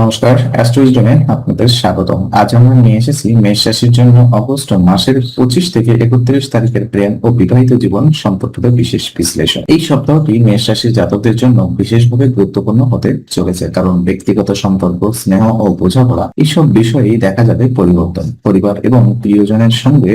নমস্কার, অ্যাস্ট্রোইজমে আপনাদের স্বাগতম। আজ আমরা নিয়ে এসেছি মেষ রাশির জন্য অগস্ট মাসের পঁচিশ থেকে একত্রিশ তারিখের প্রেম ও বিবাহিত জীবন সম্পর্কিত বিশেষ বিশ্লেষণ। এই সপ্তাহটি মেষ রাশির জাতকদের জন্য বিশেষভাবে গুরুত্বপূর্ণ হতে চলেছে, কারণ ব্যক্তিগত সম্পর্ক, স্নেহ ও বোঝাপড়া এইসব বিষয়েই দেখা যাবে পরিবর্তন। পরিবার এবং প্রিয়জনের সঙ্গে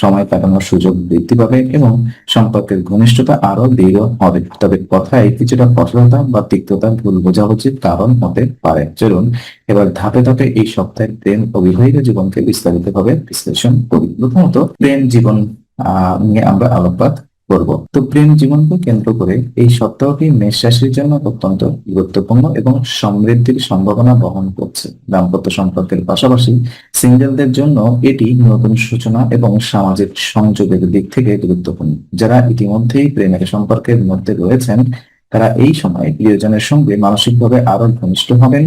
সময় কাটানোর সুযোগ বৃদ্ধি পাবে এবং সম্পর্কের ঘনিষ্ঠতা আরও দৃঢ় হবে। তবে কথায় কিছুটা কঠোরতা বা তিক্ততা ভুল বোঝাবুঝির কারণ হতে পারে। চলুন এবার ধাপে ধাপে এই সপ্তাহের প্রেম ও বিবাহিত জীবনকে বিস্তারিত ভাবে বিশ্লেষণ করি। প্রথমত, প্রেম জীবন নিয়ে আমরা আলোকপাত করব। তো প্রেম জীবনকে কেন্দ্র করে এই সপ্তাহটি মেষ রাশির জন্য অত্যন্ত গুরুত্বপূর্ণ এবং সমৃদ্ধির সম্ভাবনা বহন করছে। দাম্পত্য সম্পর্কের পাশাপাশি সিঙ্গেলদের জন্য এটি নতুন সূচনা এবং সামাজিক সংযোগের দিক থেকে গুরুত্বপূর্ণ। যারা ইতিমধ্যেই প্রেমের সম্পর্কের মধ্যে রয়েছেন তারা এই সময় প্রিয়জনের সঙ্গে মানসিকভাবে আরও ঘনিষ্ঠ হবেন,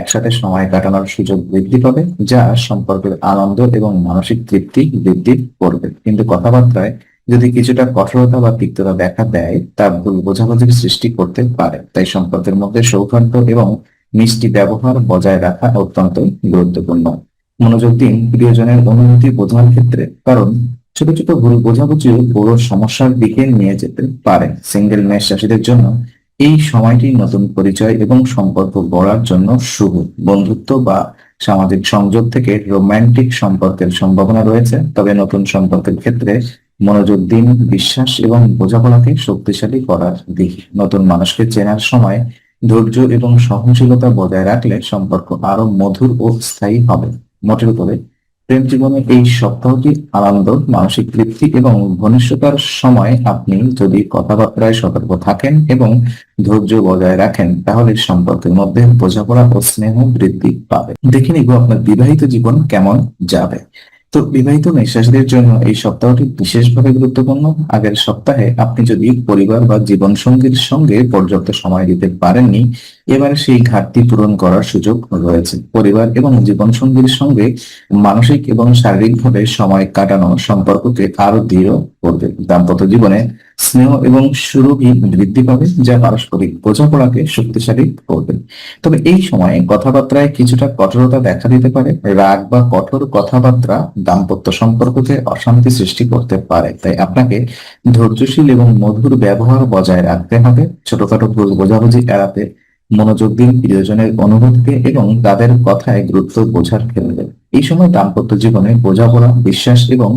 একসাথে সময় কাটানোর সুযোগ বৃদ্ধি পাবে, যা সম্পর্কের আনন্দ এবং মানসিক তৃপ্তি বৃদ্ধি করবে। কিন্তু কথাবার্তায় যদি কিছুটা কঠোরতা বা তিক্ততা দেখা দেয়, তা ভুল বোঝাবুঝির সৃষ্টি করতে পারে। তাই সম্পর্কের মধ্যে সৌহার্দ্য এবং মিষ্টি ব্যবহার বজায় রাখা অত্যন্ত গুরুত্বপূর্ণ। মনোযোগ দিন প্রিয়জনের অনুভূতি বোঝার ক্ষেত্রে, কারণ ছোট ছোট ভুল বোঝাবুঝিও বড় সমস্যার দিকে নিয়ে যেতে পারে। সিঙ্গেল মেষ চাষীদের জন্য এই সময়টি নতুন পরিচয় এবং সম্পর্ক গড়ার জন্য শুভ। বন্ধুত্ব বা সামাজিক সংযোগ থেকে রোমান্টিক সম্পর্কের সম্ভাবনা রয়েছে। তবে নতুন সম্পর্কের ক্ষেত্রে মনোযোগ দিন, বিশ্বাস এবং বোঝাপড়াকে শক্তিশালী করার দিক। নতুন মানুষকে চেনার সময় ধৈর্য এবং সহনশীলতা বজায় রাখলে সম্পর্ক আরও মধুর ও স্থায়ী হবে। মোটের উপরে প্রেম জীবনে এই সপ্তাহটি আনন্দ, মানসিক তৃপ্তি এবং ঘনিষ্ঠতার সময় আপনি যদি কথাবার্তায় সতর্ক থাকেন এবং ধৈর্য বজায় রাখেন, তাহলে সম্পর্কের মধ্যে বোঝাপড়া ও স্নেহ বৃদ্ধি পাবে। দেখে নিব আপনার বিবাহিত জীবন কেমন যাবে। তো বিবাহিত মেষরাশিদের জন্য এই সপ্তাহটি বিশেষভাবে গুরুত্বপূর্ণ। আগের সপ্তাহে আপনি যদি পরিবার বা জীবন সঙ্গীর সঙ্গে পর্যাপ্ত সময় দিতে পারেননি, এবার সেই ঘাটতি পূরণ করার সুযোগ রয়েছে। পরিবার এবং জীবন সঙ্গীর সঙ্গে মানসিক এবং শারীরিকভাবে সময় কাটানো সম্পর্ককে আরও দৃঢ় করবে। দাম্পত্য জীবনে স্নেহ এবং সুরভি বৃদ্ধি পাবে, যা পারস্পরিক বোঝাপড়াকে শক্তিশালী করবে। তবে এই সময়ে কথাবার্তায় কিছুটা কঠোরতা দেখা দিতে পারে, রাগ বা কঠোর কথাবার্তা দাম্পত্য সম্পর্ককে অশান্তি সৃষ্টি করতে পারে। তাই আপনাকে ধৈর্যশীল এবং মধুর ব্যবহার বজায় রাখতে হবে, ছোটখাটো ভুল বোঝাবুঝি এড়াতে, মনোযোগ দিন প্রিয়জনের অনুভূতিকে এবং তাদের কথায় গুরুত্ব বোঝার ক্ষেত্রে। এই সময় দাম্পত্য জীবনে বোঝাপড়া, বিশ্বাস এবং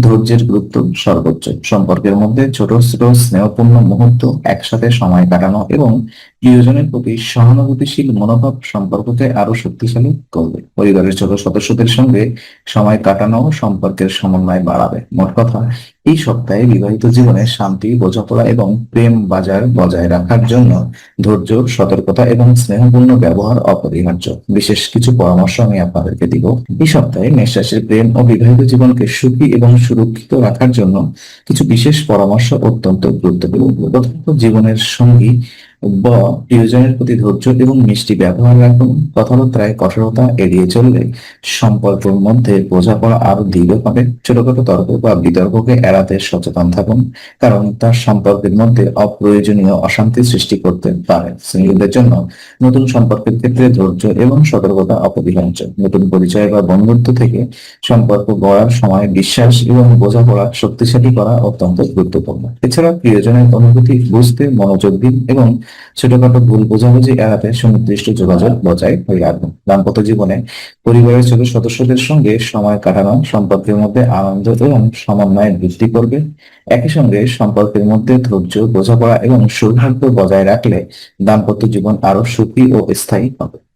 ধৈর্যের গুরুত্ব সর্বোচ্চ। সম্পর্কের মধ্যে ছোট ছোট, স্নেহপূর্ণ মুহূর্ত একসাথে সময় কাটানো এবং প্রিয়জনের প্রতি সহানুভূতিশীল মনোভাব সম্পর্ককে আরও শক্তিশালী করবে। পরিবারের ছোট সদস্যদের সঙ্গে সময় কাটানো সম্পর্কের সমন্বয় বাড়াবে। মোট কথা এই সপ্তাহে বিবাহিত জীবনে শান্তি, বোঝাপড়া এবং প্রেম বাজার বজায় রাখার জন্য ধৈর্য, সতর্কতা এবং স্নেহপূর্ণ ব্যবহার অপরিহার্য। বিশেষ কিছু পরামর্শ আমি আপনাদেরকে দিব। এই সপ্তাহে মেষরাশির প্রেম ও বিবাহিত জীবনকে সুখী এবং সুরক্ষিত রাখার জন্য কিছু বিশেষ পরামর্শ অত্যন্ত গুরুত্বপূর্ণ। জীবনের সঙ্গী বা প্রিয়জনের প্রতি ধৈর্য এবং মিষ্টি ব্যবহার রাখুন। কথাবার্তায় কঠোরতা এড়িয়ে চললে সম্পর্কের মধ্যে বোঝাপড়া আরও দৃঢ় হবে। ছোটখাটো তর্ক বা বিতর্ককে এড়াতে সচেতন থাকুন, কারণ তার সম্পর্কের মধ্যে অপ্রয়োজনীয় অশান্তি সৃষ্টি করতে পারে। সিঙ্গেলদের জন্য নতুন সম্পর্কের ক্ষেত্রে ধৈর্য এবং সতর্কতা অপরিহার্য। নতুন পরিচয় বা বন্ধুত্ব থেকে সম্পর্ক গড়ার সময় বিশ্বাস এবং বোঝাপড়া শক্তিশালী করা অত্যন্ত গুরুত্বপূর্ণ। এছাড়া প্রিয়জনের অনুভূতি, বুঝতে মনোযোগ দিন এবং ছোটখাটো ভুল বোঝাবুঝি এড়াতে সুনির্দিষ্ট যোগাযোগ বজায় রাখুন। দাম্পত্য জীবনে পরিবারের ছোট সদস্যদের সঙ্গে সময় কাটানো, সম্পর্কের মধ্যে আনন্দ এবং সমন্বয় বৃদ্ধি করবে। একই সঙ্গে সম্পর্কের মধ্যে ধৈর্য, বোঝাপড়া এবং সৌহার্দ্য বজায় রাখলে দাম্পত্য জীবন আরও সুখী ও স্থায়ী হবে।